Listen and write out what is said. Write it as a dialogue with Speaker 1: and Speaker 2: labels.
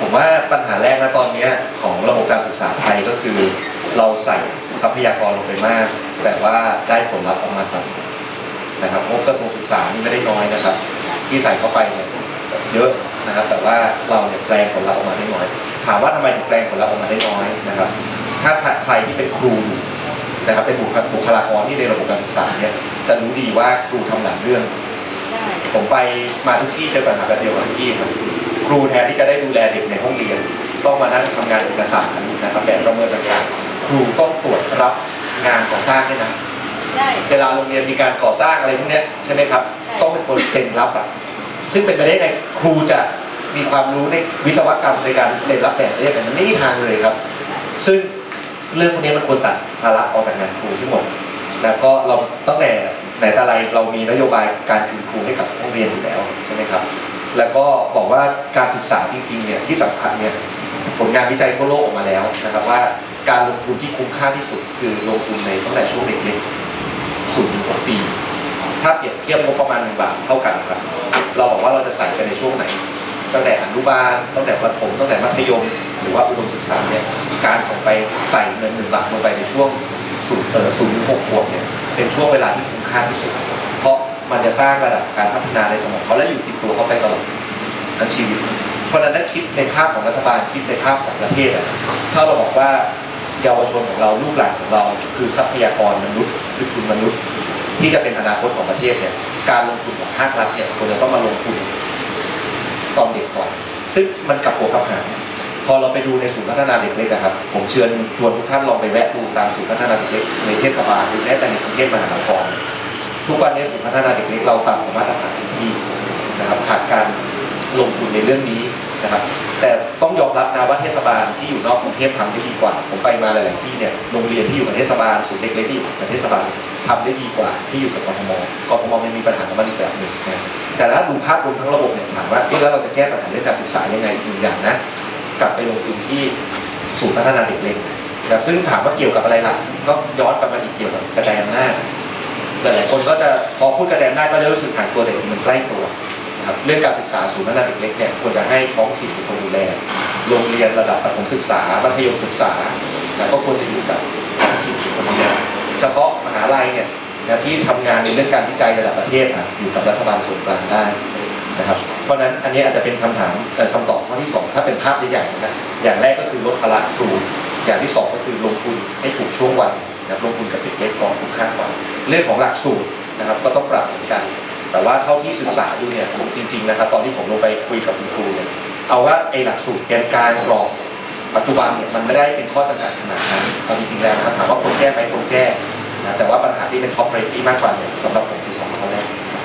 Speaker 1: ผมว่าปัญหาแรกนะตอนเนี้ยของระบบการศึกษาไทยก็คือ เราใส่ทรัพยากรลงไปมาก แต่ว่าได้ผลลัพธ์ออกมาต่ำนะครับงบกระทรวงศึกษานี่ไม่ได้น้อยนะครับ ที่ใส่เข้าไปเนี่ยเยอะนะครับ แต่ว่าเราเนี่ยแปลงผลลัพธ์ออกมาได้น้อย ถามว่าทำไมถึงแปลงผลลัพธ์ออกมาได้น้อยนะครับ ถ้าใครที่เป็นครูนะครับเป็นบุคบุคลากรที่ในระบบการศึกษาเนี่ยจะรู้ดีว่าครูทำหลายเรื่อง
Speaker 2: ได้
Speaker 1: ผมไปมาทุกที่เจอปัญหาแบบเดียวกับทุกที่ครับ ครูแทนที่จะได้ดูแลเด็กในห้องเรียน ต้องมานั่งทำงานเอกสารนะครับแบบประเมินต่างๆครูต้องตรวจรับงานก่อสร้างด้วยนะ
Speaker 2: ได้
Speaker 1: เวลาโรงเรียนมีการก่อสร้างอะไรพวกเนี้ยใช่ไหมครับ ต้องเป็นคนเซ็นรับอะซึ่งเป็นไปได้ไงครูจะมีความรู้ในวิศวกรรมในการเซ็นรับแบบนี้แต่มันไม่มีทางเลยครับ ซึ่งเรื่องพวกนี้มันควรตัดภาระออกจากงานครูทั้งหมดแล้วก็เราตั้งแต่ไหนแต่ไรเรามีนโยบายการคืนครูให้กับห้องเรียนอยู่แล้วใช่ไหมครับ แล้วก็บอกว่าการศึกษาจริงๆเนี่ยที่สำคัญเนี่ยผลงานวิจัยทั่วโลกออกมาแล้วนะครับว่าการลงทุนที่คุ้มค่าที่สุด คือลงทุนในตั้งแต่ช่วงเด็กๆศูนย์ถึงหกปี ถ้าเปรียบเทียบงบประมาณหนึ่งบาทเท่ากันครับ เราบอกว่าเราจะใส่ไปในช่วงไหน ตั้งแต่อนุบาลตั้งแต่ประถมตั้งแต่มัธยม หรือว่าอุดมศึกษาเนี่ยการส่งไปใส่เงินหนึ่งบาทลงไปในช่วงศูนย์เออศูนย์ถึงหกขวบเนี่ยเป็นช่วงเวลาที่คุ้มค่าที่สุด มันจะสร้างระดับการพัฒนาในสมองเขาและอยู่ติดตัวเขาไปตลอดทั้งชีวิต เพราะฉะนั้นถ้าคิดในภาพของรัฐบาลคิดในภาพของประเทศอะถ้าเราบอกว่าเยาวชนของเราลูกหลานของเรา คือทรัพยากรมนุษย์คือทุนมนุษย์ ที่จะเป็นอนาคตของประเทศเนี่ยการลงทุนของภาครัฐเนี่ยควรจะต้องมาลงทุนตอนเด็กก่อน ซึ่งมันกลับหัวกลับหางพอเราไปดูในศูนย์พัฒนาเด็กเล็กอะครับ ผมเชิญชวนทุกท่านลองไปแวะดูตามศูนย์พัฒนาเด็กเล็กในเทศบาลหรือแม้แต่ในกรุงเทพมหานคร ทุกวันนี้ศูนย์พัฒนาเด็กเล็กเราต่ำกว่ามาตรฐานทุกที่นะครับขาดการลงทุนในเรื่องนี้นะครับ แต่ต้องยอมรับนะว่าเทศบาลที่อยู่นอกกรุงเทพทำได้ดีกว่า ผมไปมาหลาย ๆ ที่เนี่ยโรงเรียนที่อยู่กับเทศบาลศูนย์เด็กเล็กที่อยู่กับเทศบาลทำได้ดีกว่าที่อยู่กับกทมกทมมันมีปัญหาของมันอีกแบบหนึ่งนะแต่ถ้าดูภาพรวมทั้งระบบเนี่ยถามว่าแล้วเราจะแก้ปัญหาเรื่องการศึกษายังไงอีกอย่างนะกลับไปลงทุนที่ศูนย์พัฒนาเด็กเล็กนะซึ่งถามว่าเกี่ยวกับอะไรล่ะก็ย้อนกลับมาอีกเกี่ยวกับกระจายอำนาจ ลายๆคนก็จะพอพูดกระจายอำนาจก็จะรู้สึกห่างตัวเด็กมันใกล้ตัวนะครับเรื่องการศึกษาศูนย์พัฒนาเด็กเล็กเนี่ยควรจะให้ท้องถิ่นเป็นคนดูแลโรงเรียนระดับประถมศึกษามัธยมศึกษาแล้วก็ควรจะอยู่กับท้องถิ่นเป็นคนดูแลเฉพาะมหาลัยเนี่ยนะที่ทำงานในเรื่องการวิจัยระดับประเทศอะอยู่กับรัฐบาลส่วนกลางได้นะครับ เพราะนั้นอันนี้อาจจะเป็นคำถามเอ่คำตอบข้อที่สองถ้าเป็นภาพใหญ่ๆนะครับอย่างแรกก็คือลดภาระครูอย่างที่สองก็คือลงทุนให้ถูกช่วงวัยนะลงทุนกับเด็กเล็กก่อนทุกขั้นก่อน เรื่องของหลักสูตรนะครับก็ต้องปรับเหมือนกัน แต่ว่าเท่าที่ศึกษาดูเนี่ยจริงๆนะครับตอนที่ผมลงไปคุยกับคุณครูเนี่ยเอาว่าไอ้หลักสูตรแกนกลางกรอบปัจจุบันเนี่ยมันไม่ได้เป็นข้อจำกัดขนาดนั้นตอนจริงๆแล้วนะครับถามว่าคนแก้ไหมคนแก้นะแต่ว่าปัญหาที่เป็นท็อปเรทที่มากกว่าเนี่ยสำหรับผม